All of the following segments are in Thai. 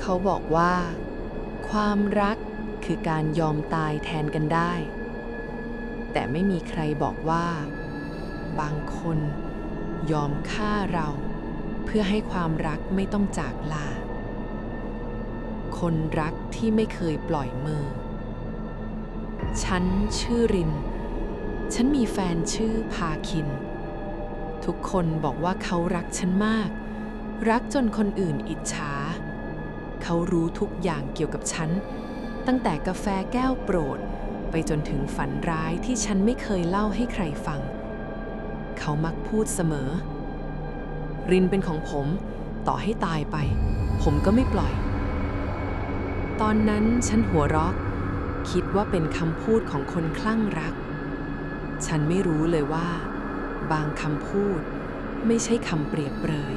เขาบอกว่า ความรักคือการยอมตายแทนกันได้ แต่ไม่มีใครบอกว่า บางคนยอมฆ่าเรา เพื่อให้ความรักไม่ต้องจากลา คนรักที่ไม่เคยปล่อยมือ ฉันชื่อริน ฉันมีแฟนชื่อพาคิน ทุกคนบอกว่าเขารักฉันมาก รักจนคนอื่นอิจฉา เขารู้ทุกอย่างเกี่ยวกับฉัน ตั้งแต่กาแฟแก้วโปรด ไปจนถึงฝันร้ายที่ฉันไม่เคยเล่าให้ใครฟัง เขามักพูดเสมอ รินเป็นของผม ต่อให้ตายไป ผมก็ไม่ปล่อย ตอนนั้นฉันหัวเราะคิดว่าเป็นคำพูดของคนคลั่งรัก ฉันไม่รู้เลยว่า บางคำพูดไม่ใช่คำเปรียบเปรย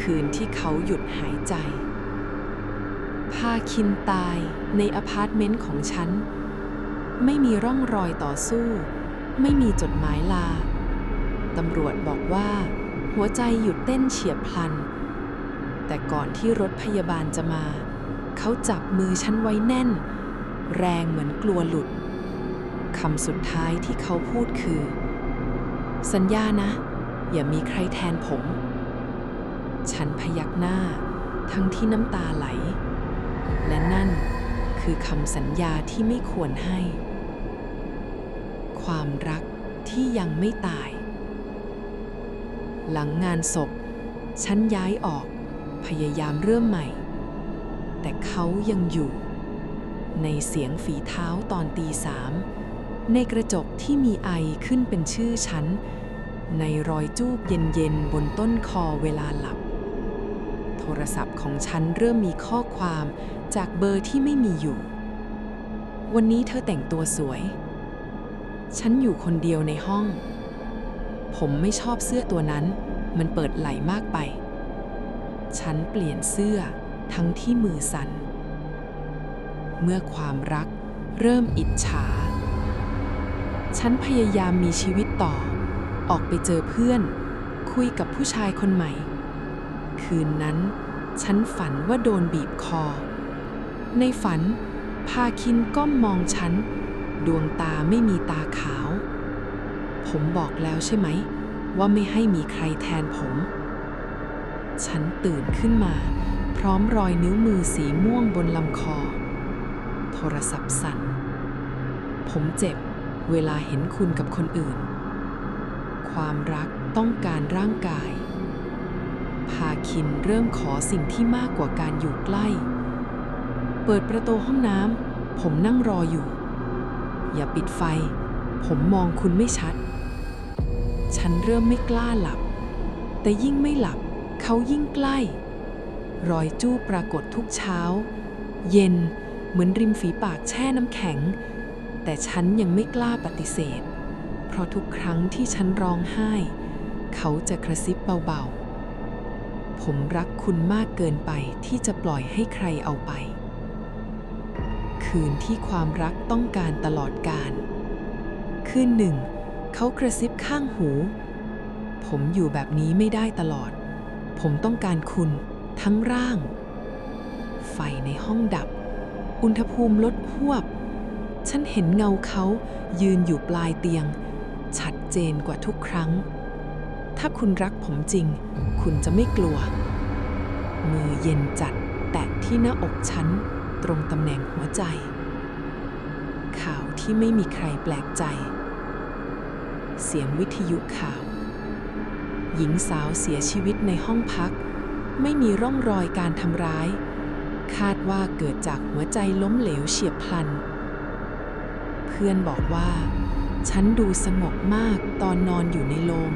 คืนที่เขาหยุดหายใจ พาคินตายในอพาร์ตเมนต์ของฉัน ไม่มีร่องรอยต่อสู้ ไม่มีจดหมายลา ตำรวจบอกว่า หัวใจหยุดเต้นเฉียบพลัน แต่ก่อนที่รถพยาบาลจะมา เขาจับมือฉันไว้แน่น แรงเหมือนกลัวหลุดคำสุดท้ายที่เขาพูดคือ สัญญานะ อย่ามีใครแทนผม ฉันพยักหน้า ทั้งที่น้ำตาไหล และนั่นคือคำสัญญาที่ไม่ควรให้ ความรักที่ยังไม่ตาย หลังงานศพ ฉันย้ายออกพยายามเริ่มใหม่ แต่เขายังอยู่ ในเสียงฝีเท้าตอนตีสามในกระจกที่มีไอขึ้นเป็นชื่อฉัน ในรอยจูบเย็นๆบนต้นคอเวลาหลับ ทรศัพท์ของฉันเริ่มมีข้อความจากเบอร์ที่ไม่มีอยู่ วันนี้เธอแต่งตัวสวย ฉันอยู่คนเดียวในห้อง ผมไม่ชอบเสื้อตัวนั้น มันเปิดไหล่มากไป ฉันเปลี่ยนเสื้อทั้งที่มือสั่น เมื่อความรักเริ่มอิจฉา ฉันพยายามมีชีวิตต่อ ออกไปเจอเพื่อน คุยกับผู้ชายคนใหม่ คืนนั้นฉันฝันว่าโดนบีบคอ ในฝัน พาคินก้มมองฉัน ดวงตาไม่มีตาขาว ผมบอกแล้วใช่ไหม ว่าไม่ให้มีใครแทนผม ฉันตื่นขึ้นมา พร้อมรอยนิ้วมือสีม่วงบนลำคอ โทรศัพท์สั่น ผมเจ็บเวลาเห็นคุณกับคนอื่น ความรักต้องการร่างกาย คินเริ่มขอสิ่งที่มากกว่าการอยู่ใกล้ เปิดประตูห้องน้ำผมนั่งรออยู่ อย่าปิดไฟ ผมมองคุณไม่ชัด ฉันเริ่มไม่กล้าหลับ แต่ยิ่งไม่หลับเขายิ่งใกล้ รอยจู้ปรากฏทุกเช้า เย็นเหมือนริมฝีปากแช่น้ำแข็ง แต่ฉันยังไม่กล้าปฏิเสธ เพราะทุกครั้งที่ฉันร้องไห้ เขาจะกระซิบเบาๆ ผมรักคุณมากเกินไปที่จะปล่อยให้ใครเอาไป คืนที่ความรักต้องการตลอดการคืนหนึ่ง เขากระซิบข้างหู ผมอยู่แบบนี้ไม่ได้ตลอด ผมต้องการคุณทั้งร่าง ไฟในห้องดับ อุณหภูมิลดหวบ ฉันเห็นเงาเขายืนอยู่ปลายเตียง ชัดเจนกว่าทุกครั้ง ถ้าคุณรักผมจริง คุณจะไม่กลัว มือเย็นจัดแตะที่หน้าอกฉัน ตรงตำแหน่งหัวใจ ข่าวที่ไม่มีใครแปลกใจ เสียงวิทยุข่าว หญิงสาวเสียชีวิตในห้องพัก ไม่มีร่องรอยการทำร้าย คาดว่าเกิดจากหัวใจล้มเหลวเฉียบพลัน เพื่อนบอกว่า ฉันดูสงบมากตอนนอนอยู่ในโรง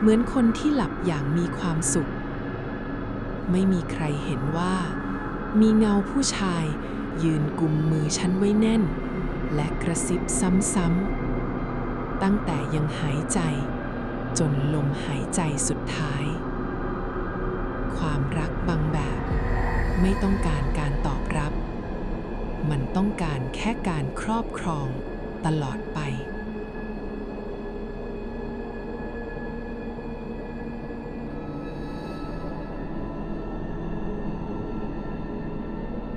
เหมือนคนที่หลับอย่างมีความสุข ไม่มีใครเห็นว่า มีเงาผู้ชาย ยืนกุมมือฉันไว้แน่น และกระซิบซ้ำๆ ตั้งแต่ยังหายใจ จนลมหายใจสุดท้าย ความรักบางแบบ ไม่ต้องการการตอบรับ มันต้องการแค่การครอบครองตลอดไป